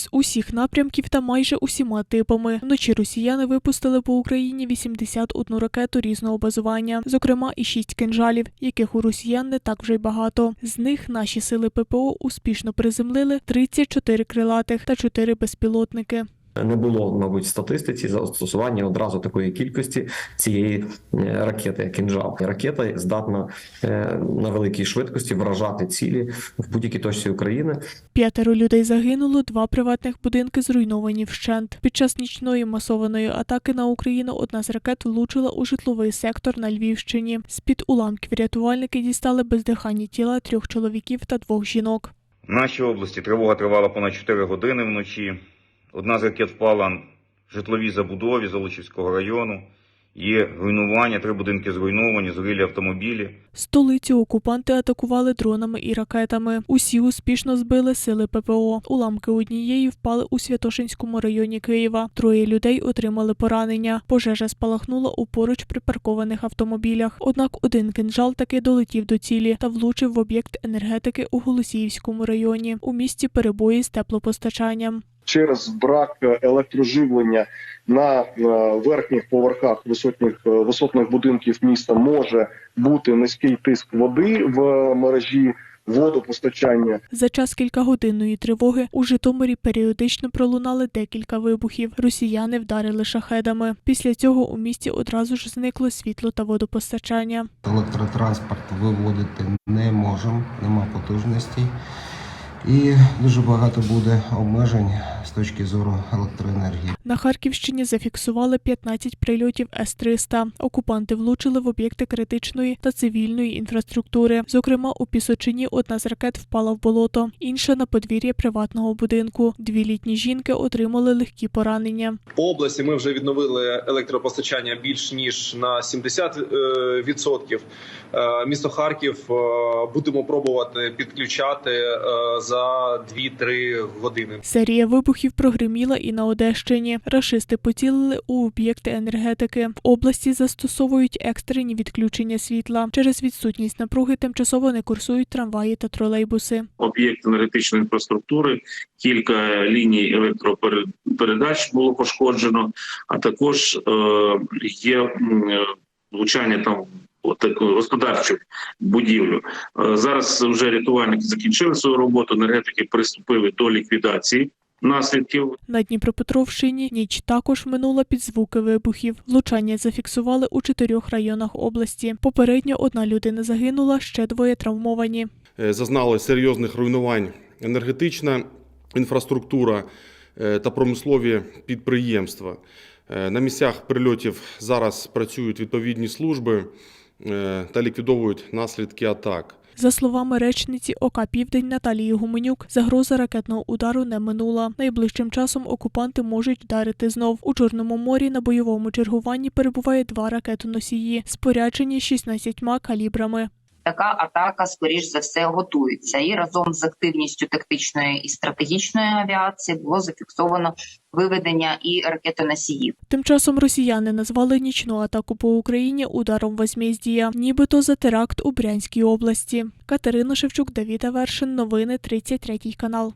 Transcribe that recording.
з усіх напрямків та майже усіма типами. Вночі росіяни випустили по Україні 81 ракету різного базування, зокрема і 6 кинжалів, яких у росіян не так вже й багато. З них наші сили ППО успішно приземлили 34 крилатих та 4 безпілотники. Не було, мабуть, в статистиці застосування одразу такої кількості цієї е, ракети, як кінжал. Ракета здатна е, на великій швидкості вражати цілі в будь-якій точці України. П'ятеро людей загинуло, два приватних будинки зруйновані вщент. Під час нічної масованої атаки на Україну одна з ракет влучила у житловий сектор на Львівщині. З-під уламків рятувальники дістали бездиханні тіла трьох чоловіків та двох жінок. В нашій області тривога тривала понад 4 години вночі. Одна з ракет впала в житловій забудові Золочівського району. Є руйнування, три будинки зруйновані, згорілі автомобілі. Столицю окупанти атакували дронами і ракетами. Усі успішно збили сили ППО. Уламки однієї впали у Святошинському районі Києва. Троє людей отримали поранення. Пожежа спалахнула у поруч припаркованих автомобілях. Однак один кинжал таки долетів до цілі та влучив в об'єкт енергетики у Голосіївському районі. У місті перебої з теплопостачанням. Через брак електроживлення на е, верхніх поверхах висотних е, висотних будинків міста може бути низький тиск води в мережі водопостачання. За час кількагодинної тривоги у Житомирі періодично пролунали декілька вибухів. Росіяни вдарили шахедами. Після цього у місті одразу ж зникло світло та водопостачання. Електротранспорт виводити не можемо, нема потужностей. І дуже багато буде обмежень з точки зору електроенергії. На Харківщині зафіксували 15 прильотів С-300. Окупанти влучили в об'єкти критичної та цивільної інфраструктури. Зокрема, у Пісочині одна з ракет впала в болото, інша на подвір'я приватного будинку. Дві літні жінки отримали легкі поранення. По області ми вже відновили електропостачання більш ніж на 70%. відсотків. Е, Місто Харків е, будемо пробувати підключати е, за 2-3 години. Серія вибухів прогреміла і на Одещині. Рашисти поцілили у об'єкти енергетики. В області застосовують екстрені відключення світла. Через відсутність напруги тимчасово не курсують трамваї та тролейбуси. об'єкт енергетичної інфраструктури, кілька ліній електропередач було пошкоджено, а також е, є м, е, влучання там. Таку господарчу будівлю Е, зараз вже рятувальники закінчили свою роботу. Енергетики приступили до ліквідації наслідків. На Дніпропетровщині ніч також минула під звуки вибухів. Влучання зафіксували у чотирьох районах області. Попередньо одна людина загинула, ще двоє травмовані. Е, зазнали серйозних руйнувань енергетична інфраструктура е, та промислові підприємства. На місцях прильотів зараз працюють відповідні служби та ліквідовують наслідки атак. За словами речниці ОК Південь Наталії Гуменюк, загроза ракетного удару не минула. Найближчим часом окупанти можуть вдарити знов. У Чорному морі на бойовому чергуванні перебуває два ракетоносії, споряджені 16 калібрами. Така атака, скоріш за все, готується. І разом з активністю тактичної і стратегічної авіації було зафіксовано виведення і ракетоносіїв. Тим часом росіяни назвали нічну атаку по Україні ударом возмездія, нібито за теракт у Брянській області. Катерина Шевчук, Давіда Вершин. Новини 33 канал.